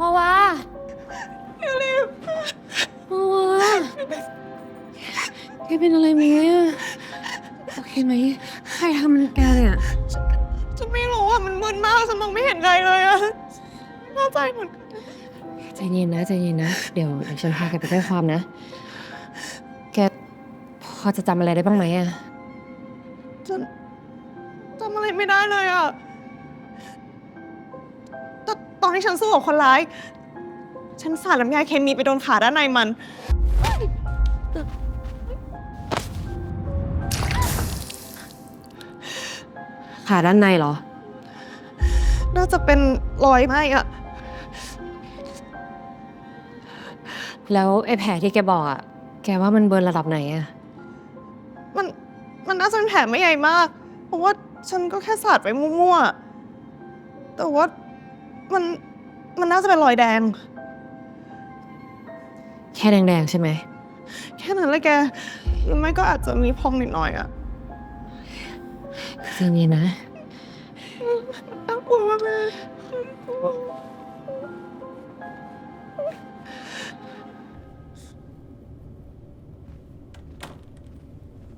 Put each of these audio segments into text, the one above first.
วาวาอย่ารีบวาวาแกเป็นอะไรไหมอะโอเคไหมใครทำแกเนี่ยฉันไม่รู้อะมันมึนมากฉันมองไม่เห็นใครเลยอะน่าใจเหมือนกันใจเย็นนะใจเย็นนะ เดี๋ยวเดี๋ยวฉันพาแกไปแจ้งความนะ แกพอจะจำอะไรได้บ้างไหมอะฉันจำอะไรไม่ได้เลยอะ แต่ตอนที่ฉันสู้กับคนร้าย ฉันสาดน้ำยาเคมีไปโดนขาด้านในมัน ขาด้านในเหรอ น่าจะเป็นรอยไหมอะแล้วไอ้แผลที่แกบอกอะแกว่ามันเบิร์นระดับไหนอะมันมันน่าจะเป็นแผลไม่ใหญ่มาก เพราะว่าฉันก็แค่สาดไปมั่วๆ แต่ว่า มัน มันน่าจะเป็นรอยแดง แค่แดงๆใช่ไหม แค่นั้นเลยแกหรือไม่ก็อาจจะมีพองนิดหน่อยอะใจเย็นนะ น่ากลัวมากเลย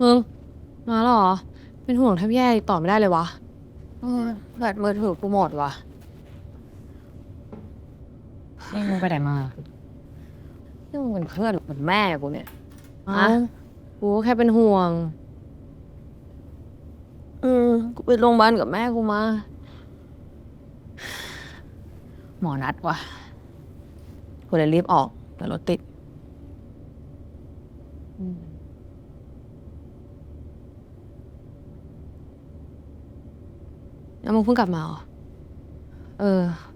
มึง มาแล้วเหรอ เป็นห่วงแทบแย่ติดต่อไม่ได้เลยวะ เออแบตมือถือกูหมดวะ นี่มึงไปไหนมานี่มึงเป็นเพื่อนหรือเป็นแม่กูเนี่ยฮะกูก็แค่เป็นห่วง อืมกูไปโรงพยาบาลกับแม่กูมา หมอนัดว่ะกูเลยรีบออกแต่รถติดอืมแล้วมึงเพิ่งกลับมาเหรอ เออพ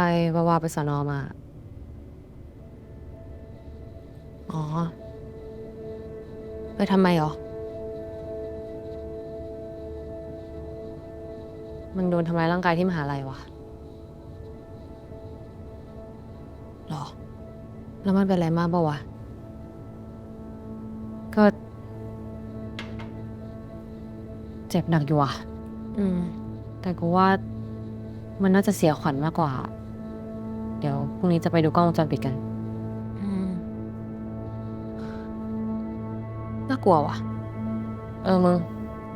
ายวาวาไปสอนอมา อ๋อ ไปทำไมเหรอ มันโดนทำร้ายร่างกายที่มหาลัยวะหรอ แล้วมันเป็นอะไรมากปะวะ ก็ เจ็บหนักอยู่อะ อืม แต่กูว่ามันน่าจะเสียขวัญมากกว่า เดี๋ยวพรุ่งนี้จะไปดูกล้องวงจรปิดกัน อืมน่ากลัวว่ะ เออมึง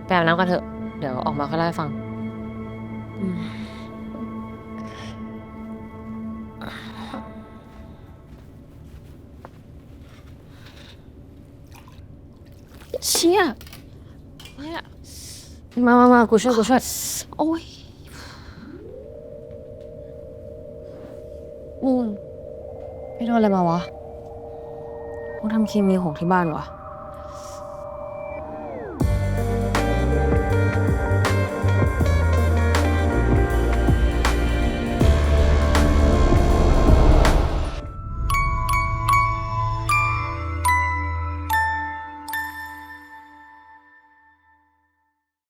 ไปอาบน้ำกันเถอะ เดี๋ยวออกมาค่อยเล่าให้ฟังเชี่ยอะไรอะมามามากูช่วยกูช่วย โอ้ย มึงไปโดนอะไรมาวะกูทำเคมีหกที่บ้านวะ